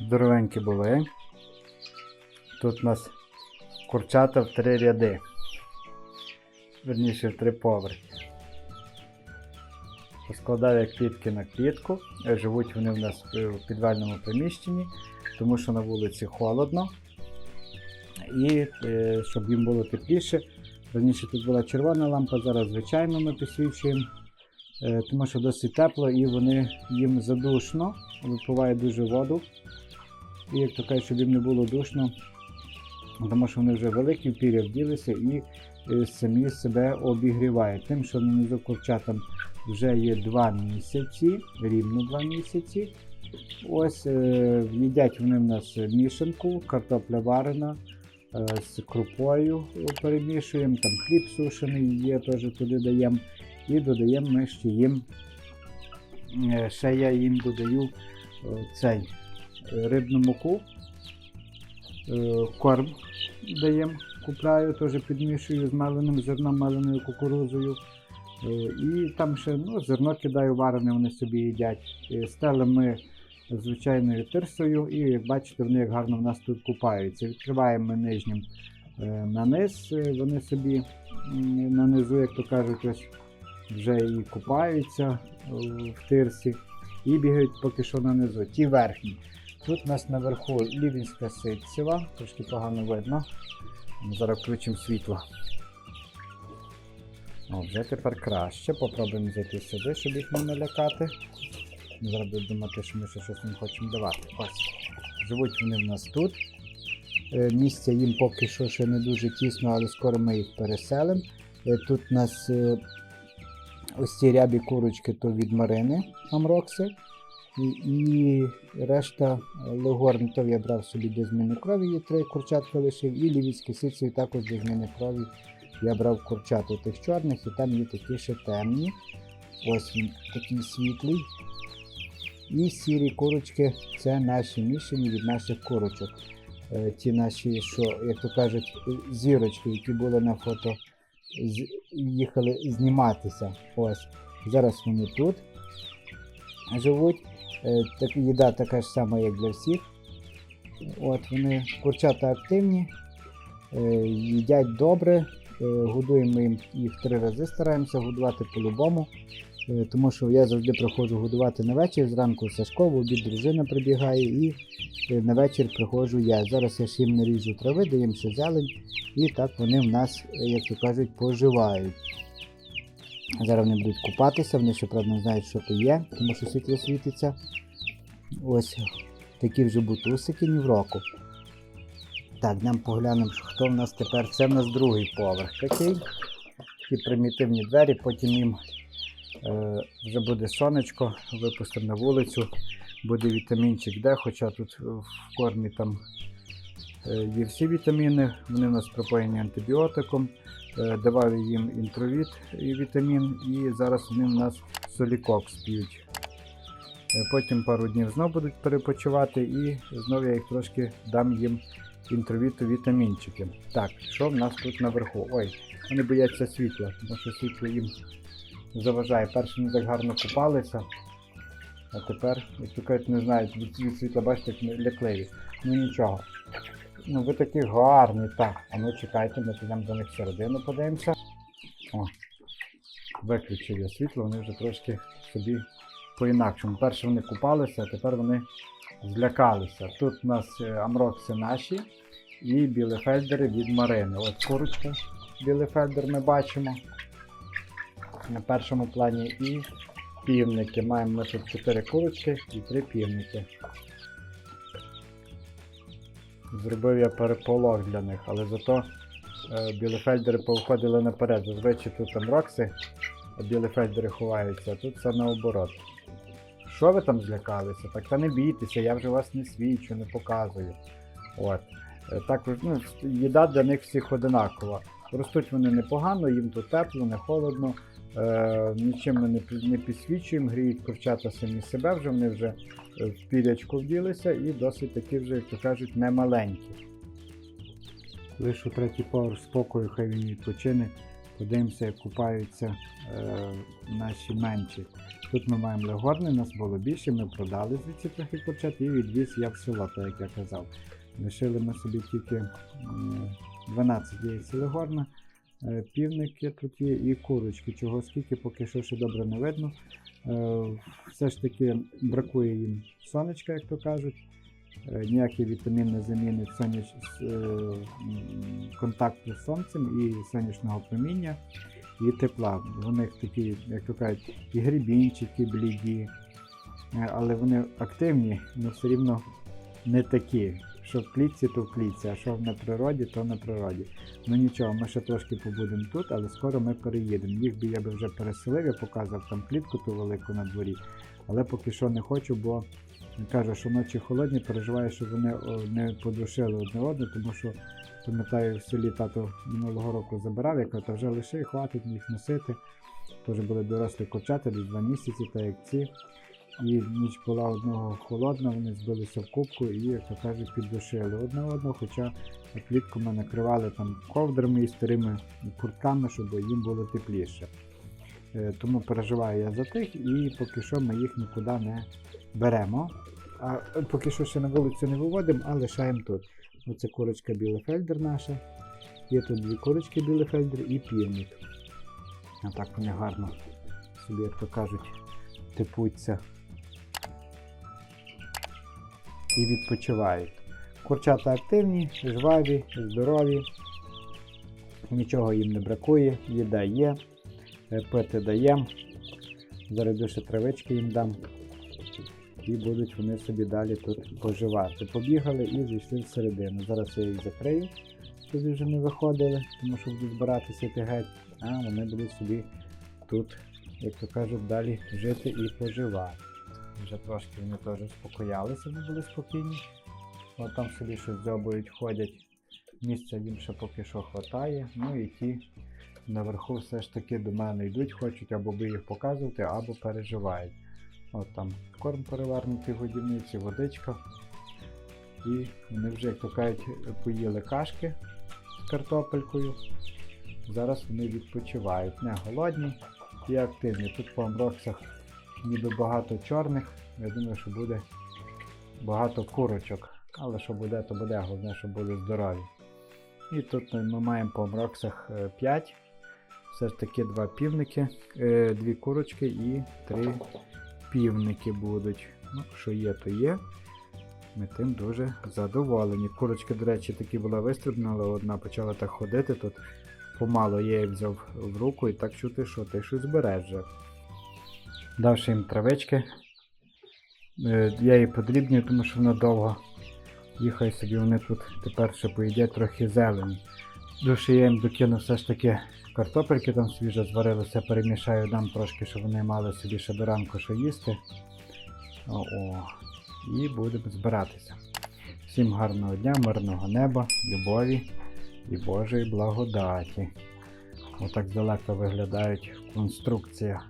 Здоровенькі були. Тут у нас курчата в три ряди. Верніше в три поверхи. Поскладав я клітки на клітку. Е, Живуть вони в нас е, в підвальному приміщенні, тому що на вулиці холодно. І е, щоб їм було тепліше. Раніше тут була червона лампа, зараз звичайно ми підсвічуємо, е, тому що досить тепло і вони їм задушно, випиває дуже воду. І як то кажуть, щоб їм не було душно, тому що вони вже великі, пір'я вділися і е, самі себе обігрівають. Тим, що внизу курчатам вже є 2 місяці, рівно 2 місяці. Ось е, їдять вони в нас мішанку, картопля варена е, з крупою перемішуємо, там хліб сушений є, теж туди даємо. І додаємо ми ще їм, е, ще я їм додаю е, цей е, рибну муку, корм даємо, купляю, теж підмішую з меленим зерном, меленою кукурузою. І там ще ну, зерно кидаю варене, вони собі їдять. Стелимо ми звичайною тирсою, і як бачите, вони як гарно в нас тут купаються. Відкриваємо ми нижнім на низ, е, вони собі м, на низу, як то кажуть, ось вже і купаються е, в тирсі, і бігають поки що на низу. Ті верхні. Тут у нас наверху лівінська ситцева, трошки погано видно. Зараз включимо світло. О, вже тепер краще. Попробуємо зайти сюди, щоб їх не налякати. Зараз будуть думати, що ми ще щось їм хочемо давати. Ось. Живуть вони в нас тут. Е, Місця їм поки що ще не дуже тісно, але скоро ми їх переселимо. Е, Тут у нас ось ці рябі курочки то від Марини Амрокси. І, і решта е, легорн, то я брав собі для зміни крові, є три курчатка лишив, і лівіцькі сиці також для зміни крові я брав курчат у тих чорних, і там є такі ще темні. Ось він такий світлий. І сірі курочки це наші мішані від наших курочок. Е, Ті наші, що, як то кажуть, е, зірочки, які були на фото, їхали зніматися. Ось. Зараз вони тут живуть. Е, Так, їда така ж сама, як для всіх. От вони курчата активні, е, їдять добре. Е, Годуємо їм їх три рази, стараємося годувати по-любому. Е, Тому що я завжди приходжу годувати на вечір, зранку Сашко, в обід дружина прибігає і е, на вечір приходжу я. Зараз я ж їм наріжу трави, даємо ще зелень, і так вони в нас, е, як то кажуть, поживають. Зараз вони будуть купатися, вони ще правда знають, що то є, тому що світло світиться. Ось такі вже бутусики ні в року. Так, нам поглянемо, хто в нас тепер. Це в нас другий поверх такий. Такі примітивні двері, потім їм вже буде сонечко, випустимо на вулицю, буде вітамінчик Д, хоча тут в кормі там е, є всі вітаміни, вони у нас пропоєні антибіотиком. Е, давали їм інтровіт і вітамін, і зараз вони у нас солікокс п'ють. Е, Потім пару днів знов будуть перепочивати, і знов я їх трошки дам їм інтровіту вітамінчики. Так, що в нас тут наверху? Ой, вони бояться світла, тому що світло їм заважає. Перше вони так гарно купалися, а тепер, як то кажуть, не знають від, світла, бачите, як лякливі. Ну нічого. Ну ви такі гарні, так. А ну чекайте, ми підемо до них всередину подивимося. О, виключив я світло, вони вже трошки собі по-інакшому. Перше вони купалися, а тепер вони злякалися. Тут у нас е, амрокси наші і білефельдери від Марини. От курочка білефельдер ми бачимо на першому плані і півники. Маємо ми тут 4 курочки і 3 півники. Зробив я переполох для них, але зато е, білефельдери повходили наперед. Зазвичай тут амрокси, а білефельдери ховаються, а тут все наоборот. Що ви там злякалися? Так та не бійтеся, я вже вас не свічу, не показую. От. Е, Так, ну, їда для них всіх одинакова. Ростуть вони непогано, їм тут тепло, не холодно. Е, нічим ми не, підсвічуємо, гріють курчата самі себе, вже вони вже е, в пірячку вділися і досить такі вже, як то кажуть, не маленькі. Лише у третій поверх спокою, хай він відпочине. Подивимося, як купаються е, наші менші. Тут ми маємо легорни, нас було більше, ми продали звідси трохи курчат і відвіз я в село, так як я казав. Лишили ми собі тільки 12 яєць легорна, півники тут є і курочки. Чого скільки поки що ще добре не видно. Е, Все ж таки бракує їм сонечка, як то кажуть. Е, Ніякий вітамін не замінить соняч... е, контакту з сонцем і сонячного проміння і тепла. У них такі, як то кажуть, і грибінчики бліді, е, але вони активні, але все рівно не такі. Що в клітці, то в клітці, а що на природі, то на природі. Ну нічого, ми ще трошки побудемо тут, але скоро ми переїдемо. Їх би я би вже переселив, я показав там клітку ту велику на дворі, але поки що не хочу, бо кажу, що ночі холодні, переживаю, що вони не подушили одне одне, тому що пам'ятаю, в селі тато минулого року забирав, я кажу, та вже лиши, хватить їх носити. Теж були дорослі курчата, десь два місяці, так як ці. І ніч була одного холодна, вони збилися в кубку і, як то кажуть, піддушили одне одного, хоча клітку ми накривали там ковдрами і старими куртками, щоб їм було тепліше. Е, Тому переживаю я за тих і поки що ми їх нікуди не беремо. А е, поки що ще на вулицю не виводимо, а лишаємо тут. Оце курочка Білефельдер наша. Є тут дві курочки Білефельдер і півник. А так вони гарно собі, як то кажуть, типуться і відпочивають. Курчата активні, жваві, здорові, нічого їм не бракує, їда є, е, пити даємо. Зараз більше травички їм дам. І будуть вони собі далі тут поживати. Побігали і зайшли всередину. Зараз я їх закрию, щоб вже не виходили, тому що будуть збиратися йти геть, а вони будуть собі тут, як то кажуть, далі жити і поживати. Вже трошки вони теж успокоялися, вони були спокійні. От там собі щось дзьобають, ходять. Місця їм ще поки що хватає. Ну і ті наверху все ж таки до мене йдуть, хочуть або би їх показувати, або переживають. От там корм перевернутий в годівниці, водичка. І вони вже, як то кажуть, поїли кашки з картопелькою. Зараз вони відпочивають. Не голодні і активні. Тут по амброксах ніби багато чорних. Я думаю, що буде багато курочок. Але що буде, то буде, головне, щоб були здорові. І тут ми маємо по амброксах 5. Все ж таки два півники, е, дві курочки і три півники будуть. Ну, що є, то є. Ми тим дуже задоволені. Курочки, до речі, такі була вистрібна, але одна почала так ходити. Тут помало я її взяв в руку і так чути, що ти щось береш. Давши їм травички. Е, Я її подрібнюю, тому що вона довго. Їхай собі вони тут тепер ще поїдять трохи зелені. Душі я їм докину все ж таки картопельки там свіже зварилися, перемішаю, дам трошки, щоб вони мали собі ще до ранку що їсти. О, о. І будемо збиратися. Всім гарного дня, мирного неба, любові і Божої благодаті. Отак здалека виглядають конструкція